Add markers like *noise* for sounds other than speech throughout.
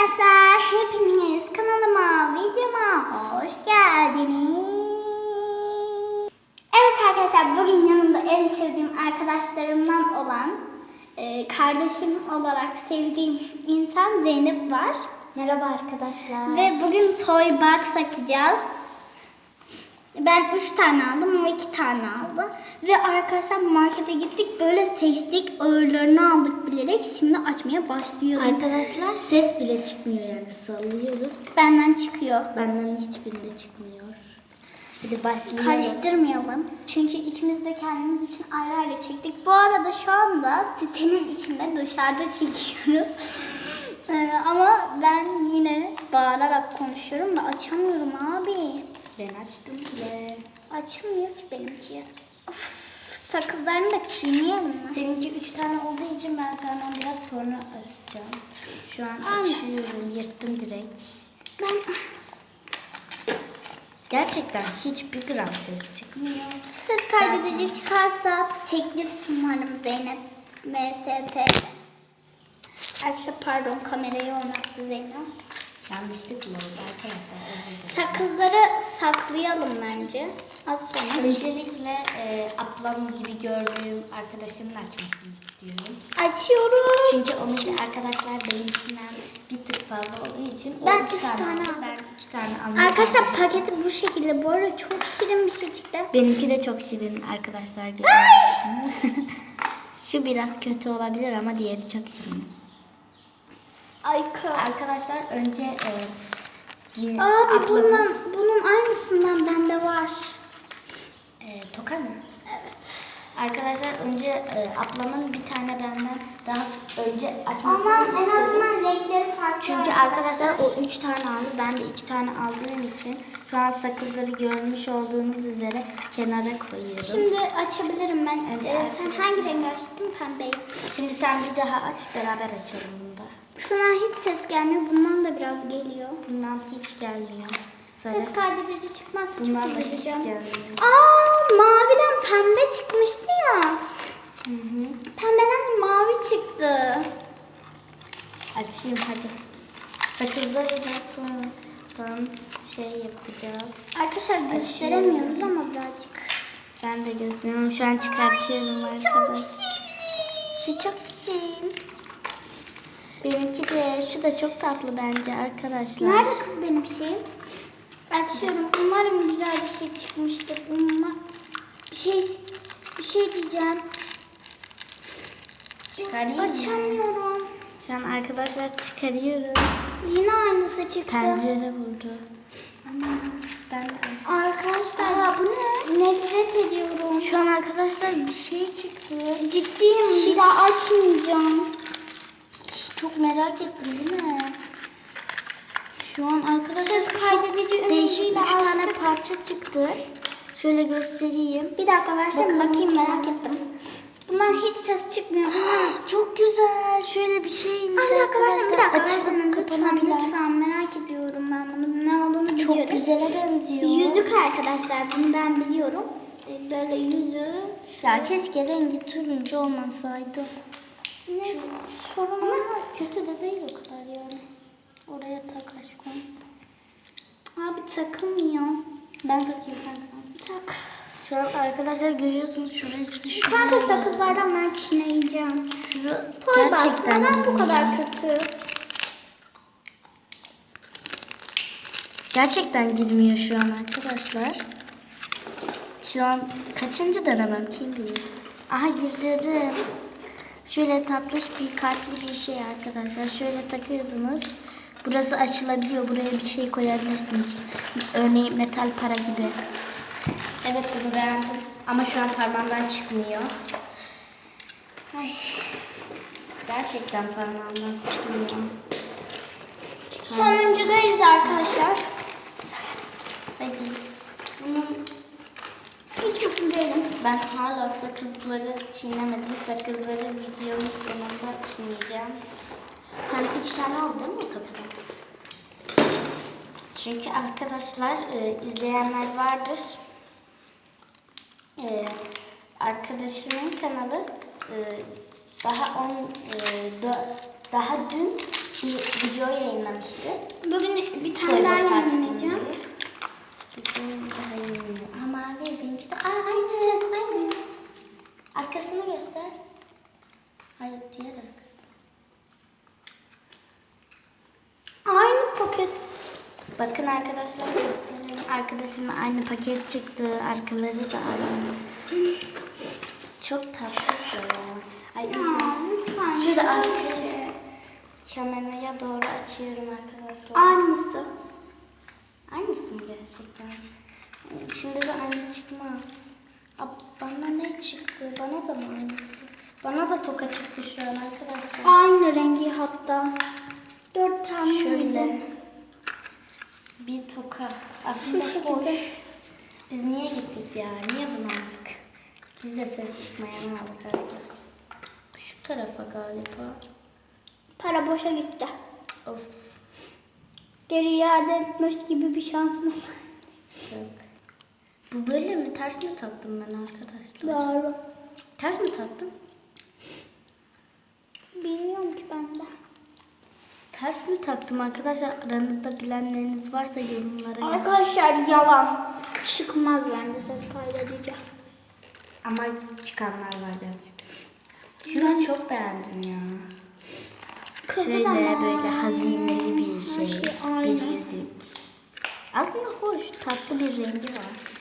arkadaşlar, hepiniz kanalıma, videoma hoş geldiniz. Evet arkadaşlar, bugün yanımda en sevdiğim arkadaşlarımdan olan, e, kardeşim olarak sevdiğim insan Zeynep var. Merhaba arkadaşlar. Ve bugün toy box açacağız. Ben üç tane aldım, o iki tane aldı. Ve arkadaşlar markete gittik, böyle seçtik, ağırlarını aldık bilerek. Şimdi açmaya başlıyoruz. arkadaşlar ses bile çıkmıyor yani sallıyoruz. Benden çıkıyor. Benden hiçbirinde çıkmıyor. De başlayalım. Karıştırmayalım. Çünkü ikimiz de kendimiz için ayrı ayrı çektik. Bu arada şu anda sitenin içinde dışarıda çekiyoruz. *laughs* Ee, ama ben yine bağırarak konuşuyorum da açamıyorum abi. Ben açtım bile. Açılmıyor ki benimki. Of, sakızlarını da çiğneyelim mi? Seninki üç tane olduğu için ben senden biraz sonra açacağım. Şu an açıyorum. Yırttım direkt. Ben Gerçekten hiçbir gram ses çıkmıyor. ses kaydedici çıkarsa teklif sunarım Zeynep. MSP. Arkadaşlar pardon kamerayı oynattı Zeynep. Yanlışlıkla oldu arkadaşlar. Özür dilerim. Sakızları saklayalım bence. Az sonra. Öncelikle e, ablam gibi gördüğüm arkadaşımın açmasını istiyorum. Açıyorum. Çünkü onunki arkadaşlar benimkinden bir tık fazla olduğu için o Ben üç üç tane aldı, aldım. Ben iki tane aldım. Arkadaşlar paketi bu şekilde. Bu arada çok şirin bir şey çıktı. Benimki de çok şirin arkadaşlar. görüyorsunuz. *laughs* Şu biraz kötü olabilir ama diğeri çok şirin. Ayka. Arkadaşlar önce e, di- Abi ablamın- bundan, bunun aynısından bende var. e, toka mı? Evet. Arkadaşlar önce e, ablamın bir tane benden daha önce açmasını Ama en istedim. azından renkleri farklı. Çünkü arkadaşlar o üç tane aldı. Ben de iki tane aldığım için şu an sakızları görmüş olduğunuz üzere kenara koyuyorum. Şimdi, Şimdi açabilirim ben. Önce Ee, sen hangi rengi açtın? Pembeyi. sen bir daha aç beraber açalım bunu da. Şundan hiç ses gelmiyor. Bundan da biraz geliyor. Bundan hiç gelmiyor. Sarı. Ses kaydedici çıkmazsa Bundan çok da hiç üzüleceğim. gelmiyor. Aa maviden pembe çıkmıştı ya. Hı hı. Pembeden de mavi çıktı. Açayım hadi. Sakızları da sonradan şey yapacağız. Arkadaşlar gösteremiyoruz ama birazcık. Ben de gösteriyorum. Şu an çıkartıyorum Çok arkadaşlar. şirin. Şu çok şirin. Benimki de şu da çok tatlı bence arkadaşlar. Nerede kız benim şeyim? Açıyorum. Umarım güzel bir şey çıkmıştır. Umma- Bir şey bir şey diyeceğim. Çıkarayım mı? Açamıyorum. Şu an arkadaşlar çıkarıyorum. Yine aynısı çıktı. Pencere vurdu. Ben de Arkadaşlar bu ne? Nefret ediyorum. Şu an arkadaşlar bir şey çıktı. Ciddiyim. Bir daha açmayacağım. Çok merak ettim değil mi? Şu an arkadaşlar Ses kaydedici üç tane açtık. parça çıktı. Şöyle göstereyim. Bir dakika versene Bakalım. bakayım merak ettim. Bundan hiç ses çıkmıyor. *gasps* Çok güzel. Şöyle bir şeymiş Ay, bir dakika versene bir dakika versene lütfen lütfen merak ediyorum ben bunu ne olduğunu Çok biliyorum. güzele benziyor. Yüzük arkadaşlar bunu ben biliyorum. Ee, Böyle yüzü. Ya keşke rengi turuncu olmasaydı. Ne sorun olmaz. Kötü de değil o kadar yani. Oraya tak aşkım. Abi takılmıyor. Ben takayım kanka. Tak. Şu an arkadaşlar görüyorsunuz şurası şu. Kanka sakızlardan ben çiğneyeceğim. Şurası Toy box neden bu kadar kötü? Gerçekten girmiyor şu an arkadaşlar. Şu an kaçıncı denemem kim bilir. Aha girdim. Şöyle tatlış bir kalpli bir şey arkadaşlar. Şöyle takıyorsunuz. Burası açılabiliyor. Buraya bir şey koyabilirsiniz. Örneğin metal para gibi. Evet bunu beğendim. Ama şu an parmağımdan çıkmıyor. Ay. Gerçekten parmağımdan çıkmıyor. Sonuncudayız arkadaşlar. Hadi. Bunun Hiç yakın değilim. Ben hala sakızları çiğnemedim. Sakızları videonun sonunda çiğneyeceğim. Sen üç tane aldın o topu? Çünkü arkadaşlar e, izleyenler vardır. E, arkadaşımın kanalı e, daha on e, dö- daha dün bir video yayınlamıştı. Bugün bir tane daha yayınlayacağım. Bugün daha yayınlıyor. Aa mavi rengi de. Aynı ses. Arkasını göster. Hayır diğer arkası. Aynı paket. Bakın arkadaşlar göstereyim. Arkadaşıma aynı paket çıktı. Arkaları da aynı. Çok tatlı ya. Ay, lütfen. Şöyle ya. arkaya kameraya doğru açıyorum arkadaşlar. Aynısı. Aynısı mı gerçekten? Şimdi de aynı çıkmaz. Aa, bana ne çıktı? Bana da mı aynısı? Bana da toka çıktı şu an arkadaşlar. Aynı rengi hatta. Dört tane. Şöyle bir toka. Aslında Şu hoş. Biz niye gittik ya? Niye bunu aldık? Biz de ses çıkmayanı aldık arkadaşlar. Şu tarafa galiba. Para boşa gitti. Of. Geri iade etmek gibi bir şansınız. Yok. Bu böyle mi? Ters mi taktım ben arkadaşlar? Doğru. Ters mi taktım? Bilmiyorum ki ben de. Ters mi taktım arkadaşlar? Aranızda bilenleriniz varsa yorumlara yazın. Arkadaşlar yalan. Çıkmaz bende ses kaydedeceğim. Ama çıkanlar var gerçekten. Şunu çok beğendim ya. Şöyle ama. böyle hazineli bir şey. şey bir yüzük. Aslında hoş, tatlı bir rengi var.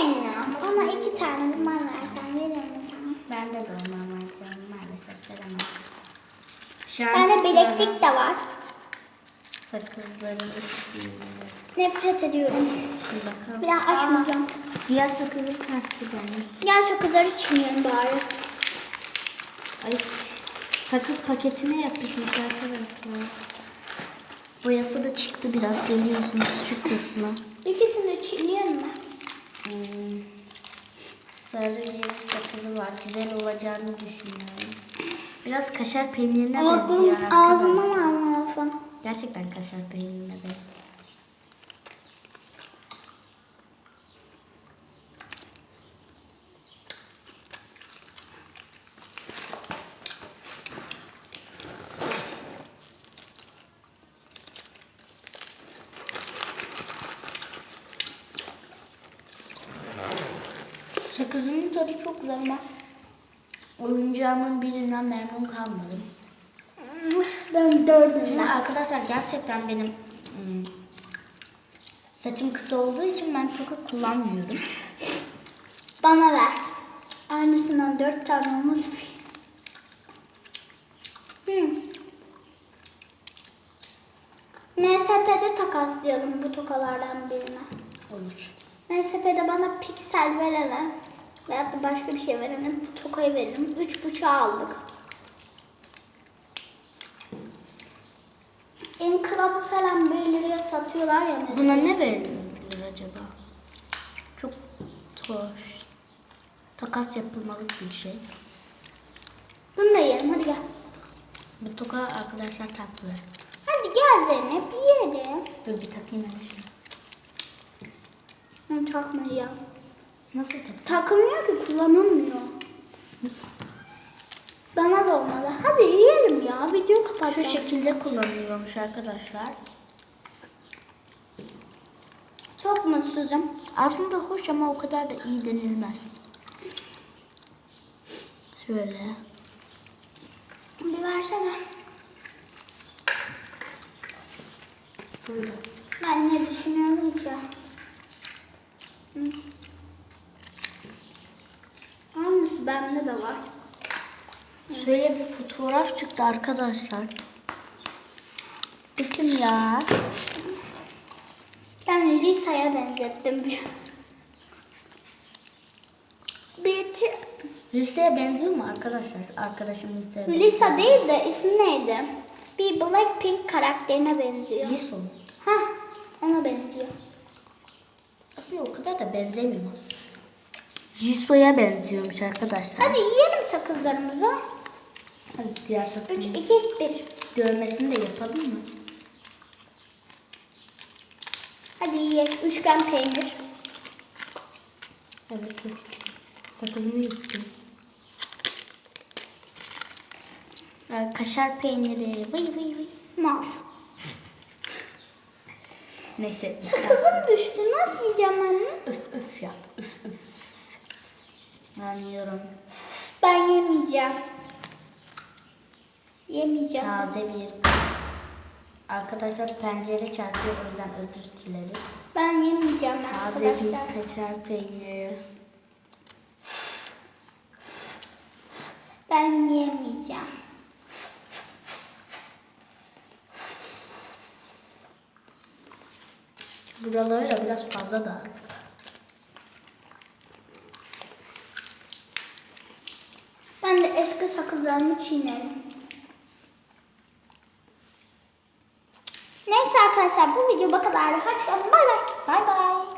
Zeynep ona iki tane bundan versen verir misin? Bende de var canım maalesef veremem. Tane sıra bileklik de var. Sakızları istiyorum. Nefret ediyorum. Bir bakalım. Bir daha açmayacağım. Diğer sakızı taktı gelmiş. Gel sakızları çiğneyelim bari. Ay sakız paketine yapışmış arkadaşlar. Boyası da çıktı biraz görüyorsunuz şu kısmı. İkisini de çiğneyelim mi? Hmm, sarı bir sakızı var. Güzel olacağını düşünüyorum. Biraz kaşar peynirine benziyor Ağzım, ağzıma arkadaşlar. mı almalısın? Gerçekten kaşar peynirine benziyor. Sakızının tadı çok güzel ama oyuncağımın birinden memnun kalmadım. Ben dördünden. arkadaşlar gerçekten benim hmm, saçım kısa olduğu için ben toka kullanmıyorum. Bana ver. Aynısından dört tane olmaz mı? Hmm. MSP'de takaslayalım bu tokalardan birine. Olur. MSP'de bana piksel verene veyahut da başka bir şey verene bu tokayı veririm. Üç buçuğa aldık. Enkılabı falan bir liraya satıyorlar ya mesela. Buna ne verilir acaba? Çok hoş. Takas yapılmalık bir şey. Bunu da yiyelim hadi gel. Bu toka arkadaşlar tatlı. Hadi gel Zeynep yiyelim. Dur bir takayım ben şunu. Hı, takmayacağım. Nasıl tak? Takılmıyor ki kullanılmıyor. Bana da olmadı. Hadi yiyelim ya. Video Şu kapatacağım. şekilde kullanılıyormuş arkadaşlar. Çok mutsuzum. Aslında hoş ama o kadar da iyi denilmez. Şöyle. Bir versene. Buyurun. Ben ne düşünüyorum ki? Hı. Aynısı bende de var. Şöyle bir fotoğraf çıktı arkadaşlar. Bakın ya. Ben Lisa'ya benzettim bir. Bir Liseye benziyor mu arkadaşlar? Arkadaşım benziyor. Lisa değil de ismi neydi? Bir Blackpink karakterine benziyor. Jisoo. Hah, ona benziyor. Aslında o kadar da benzemiyor. Jisoo'ya benziyormuş arkadaşlar. Hadi yiyelim sakızlarımızı. Hadi diğer 3, satın 2, 1. dövmesini de yapalım mı? Hadi yiyelim. Üçgen peynir. Evet. Sakızımı yuttum. Ee, Kaşar peyniri. Vıy vıy vıy. Mal. Neyse. Sakızım düştü. Nasıl yiyeceğim anne? Üf üf ya. Üf üf. Ben yiyorum. Ben yemeyeceğim. Yemeyeceğim. Taze bir Arkadaşlar pencere çarpıyor o yüzden özür dileriz. Ben yemeyeceğim Taze bir arkadaşlar. kaşar peyniri. Ben yemeyeceğim. Buraları da biraz fazla da. Ben de eski sakızlarımı çiğnerim. Neyse arkadaşlar bu video bu kadar. Hoşçakalın. Bay bay. Bay bay.